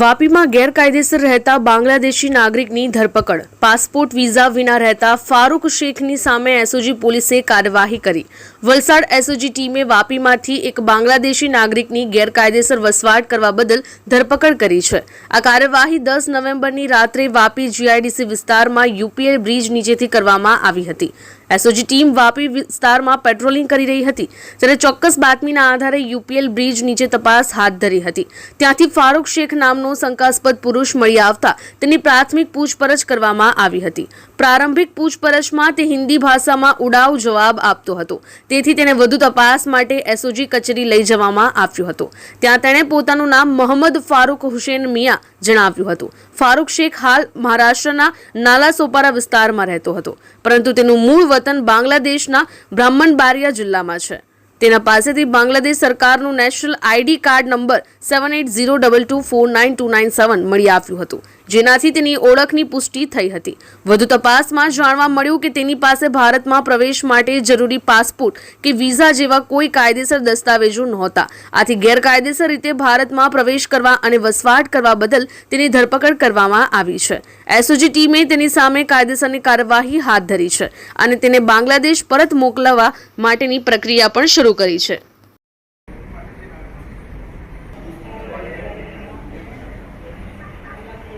વાપીમાં ગેરકાયદેસર રહેતા બાંગ્લાદેશી નાગરિકની ધરપકડ. પાસપોર્ટ, વિઝા વિના રહેતા ફારૂક શેખની સામે એસઓજી પોલીસે કાર્યવાહી કરી. વલસાડ એસઓજી ટીમે વાપીમાંથી એક બાંગ્લાદેશી નાગરિકની ગેરકાયદેસર વસવાટ કરવા બદલ ધરપકડ કરી છે. આ કાર્યવાહી દસ નવેમ્બરની રાત્રે વાપી જીઆઈડીસી વિસ્તારમાં યુપીએલ બ્રિજ નીચેથી કરવામાં આવી હતી. એસઓજી ટીમ વાપી વિસ્તારમાં પેટ્રોલિંગ કરી રહી હતી ત્યારે ચોક્કસ બાતમીના આધારે યુપીએલ બ્રિજ નીચે તપાસ હાથ ધરી હતી. ત્યાંથી ફારૂક શેખ નામનો શંકાસ્પદ પુરુષ મળી આવતા તેની પ્રાથમિક પૂછપરછ કરવામાં આવી હતી. પ્રારંભિક પૂછપરછમાં તે હિન્દી ભાષામાં ઉડાવ જવાબ આપતો હતો. તેથી તેને વધુ તપાસ માટે એસઓજી કચેરી લઈ જવામાં આવ્યો હતો. ત્યાં તેણે પોતાનું નામ મોહમ્મદ ફારૂક હુસેન મિયા જણાવ્યું હતું. ફારૂક શેખ હાલ મહારાષ્ટ્રના નાલા સોપારા વિસ્તારમાં રહેતો હતો. પરંતુ તેનું મૂળ વતન બાંગ્લાદેશના બ્રાહ્મણબારિયા જિલ્લામાં છે. તેના પાસેથી બાંગ્લાદેશ સરકારનું national ID card number seven eight zero double two four nine two nine seven મળી આવ્યું હતું. જેનાથી તેની ઓળખની પુષ્ટિ થઈ હતી. વધુ તપાસમાં જાણવા મળ્યું કે તેની પાસે ભારતમાં પ્રવેશ માટે જરૂરી પાસપોર્ટ કે વિઝા જેવા કોઈ કાયદેસર દસ્તાવેજો નહોતા. આથી ગેરકાયદેસર રીતે ભારતમાં પ્રવેશ કરવા અને વસવાટ કરવા બદલ તેની ધરપકડ કરવામાં આવી છે. એસઓજી ટીમે તેની સામે કાયદેસરની કાર્યવાહી હાથ ધરી છે અને તેને બાંગ્લાદેશ પરત મોકલવા માટેની પ્રક્રિયા પણ શરૂ કરી છે.